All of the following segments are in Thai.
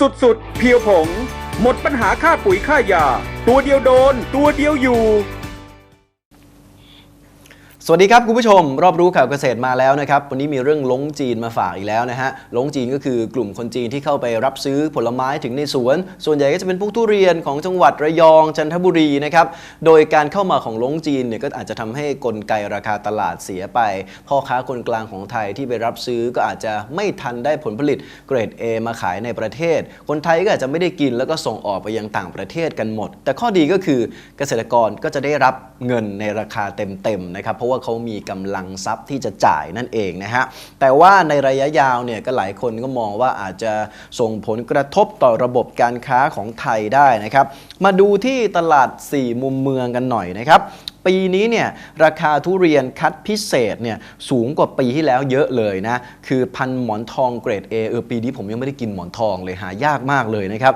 สุดๆ เพียวผง หมดปัญหาค่าปุ๋ยค่ายา ตัวเดียวโดน ตัวเดียวอยู่ สวัสดีครับคุณผู้ชม รอบรู้ข่าวเกษตรมาแล้วนะครับ วันนี้มีเรื่องล้งจีนมาฝากอีกแล้วนะฮะล้งจีนก็คือกลุ่มคนจีนที่เข้าไปรับซื้อผลไม้ถึงในสวน ส่วนใหญ่ก็จะเป็นพวกทุเรียนของจังหวัดระยองจันทบุรีนะครับโดยการเข้ามาของล้งจีนเนี่ยก็อาจจะทำให้กลไกราคาตลาดเสียไป พ่อค้าคนกลางของไทยที่ไปรับซื้อก็อาจจะไม่ทันได้ผลผลิตเกรด A มาขายในประเทศ คนไทยก็อาจจะไม่ได้กินแล้วก็ส่งออกไปยังต่างประเทศกันหมด แต่ข้อดีก็คือเกษตรกรก็จะได้รับเงินในราคาเต็มๆนะครับเพราะว่าเขามีกำลังทรัพย์ที่จะจ่ายนั่นเองนะฮะแต่ว่าในระยะยาวเนี่ยก็หลายคนก็มองว่าอาจจะส่งผลกระทบต่อระบบการค้าของไทยได้นะครับ มาดูที่ตลาด 4 มุมเมืองกันหน่อยนะครับปีนี้เนี่ยราคาทุเรียนคัดพิเศษเนี่ยสูงกว่าปีที่แล้วเยอะเลยนะ คือพันหมอนทองเกรด A เออปีนี้ผมยังไม่ได้กินหมอนทองเลยหายากมากเลยนะครับ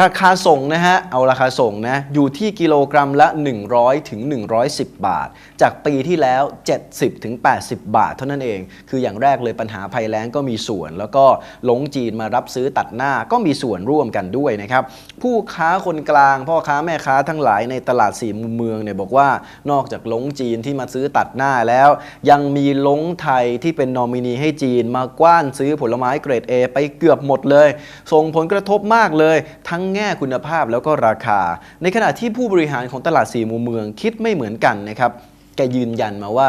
ราคาส่งนะฮะ เอาราคาส่งนะ อยู่ที่กิโลกรัมละ 100 ถึง 110 บาท จากปีที่แล้ว 70 ถึง 80 บาท เท่านั้นเอง คืออย่างแรกเลยปัญหาภัยแล้งก็มีส่วน แล้วก็หลงจีนมารับซื้อตัดหน้าก็มีส่วนร่วมกันด้วยนะครับ ผู้ค้าคนกลาง พ่อค้าแม่ค้าทั้งหลายในตลาดสี่มุมเมืองเนี่ยบอกว่านอกจากหลงจีนที่มาซื้อตัดหน้าแล้ว ยังมีหลงไทยที่เป็นนอมินีให้จีน มากว้านซื้อผลไม้เกรด A ไปเกือบหมดเลย ส่งผลกระทบมากเลยทั้้งแง่คุณภาพแล้วก็ราคา ในขณะที่ผู้บริหารของตลาดสี่มุมเมืองคิดไม่เหมือนกันนะครับแกยืนยันมาว่า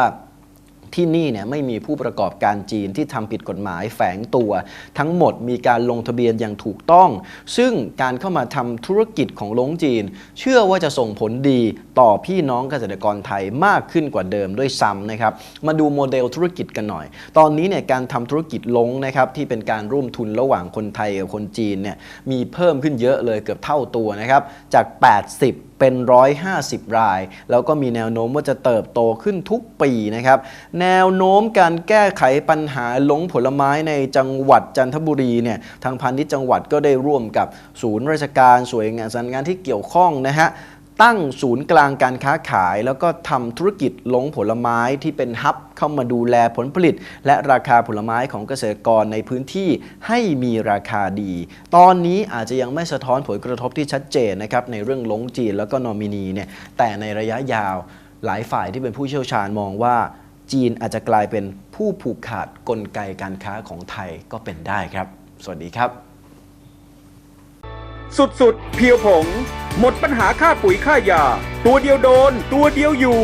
ที่นี่เนี่ยไม่มีผู้ประกอบการจีนที่ทำผิดกฎหมายแฝงตัว ทั้งหมดมีการลงทะเบียนอย่างถูกต้อง ซึ่งการเข้ามาทำธุรกิจของลงจีน เชื่อว่าจะส่งผลดีต่อพี่น้องเกษตรกรไทยมากขึ้นกว่าเดิมด้วยซ้ำนะครับ มาดูโมเดลธุรกิจกันหน่อย ตอนนี้เนี่ยการทำธุรกิจลงนะครับที่เป็นการร่วมทุนระหว่างคนไทยกับคนจีนเนี่ยมีเพิ่มขึ้นเยอะเลยเกือบเท่าตัวนะครับจาก 80 เป็น 150 ราย แล้วก็มีแนวโน้มว่าจะเติบโตขึ้นทุกปีนะครับ แนวโน้มการแก้ไขปัญหาหลงผลไม้ในจังหวัดจันทบุรีเนี่ยทางพาณิชย์จังหวัดก็ได้ร่วมกับศูนย์ราชการส่วนงานสถานงานที่เกี่ยวข้องนะฮะ ตั้งศูนย์กลางการค้าขาย แล้วก็ทำธุรกิจลงผลไม้ที่เป็นฮับเข้ามาดูแลผลผลิต และราคาผลไม้ของเกษตรกรในพื้นที่ให้มีราคาดี ตอนนี้อาจจะยังไม่สะท้อนผลกระทบที่ชัดเจนนะครับในเรื่องลงจีนแล้วก็นอมินีเนี่ยแต่ในระยะยาวหลายฝ่ายที่เป็นผู้เชี่ยวชาญมองว่าจีนอาจจะกลายเป็นผู้ผูกขาดกลไกการค้าของไทยก็เป็นได้ครับ สวัสดีครับ สุดๆ เพียวผง หมดปัญหาค่าปุ๋ยค่ายา ตัวเดียวโดน ตัวเดียวอยู่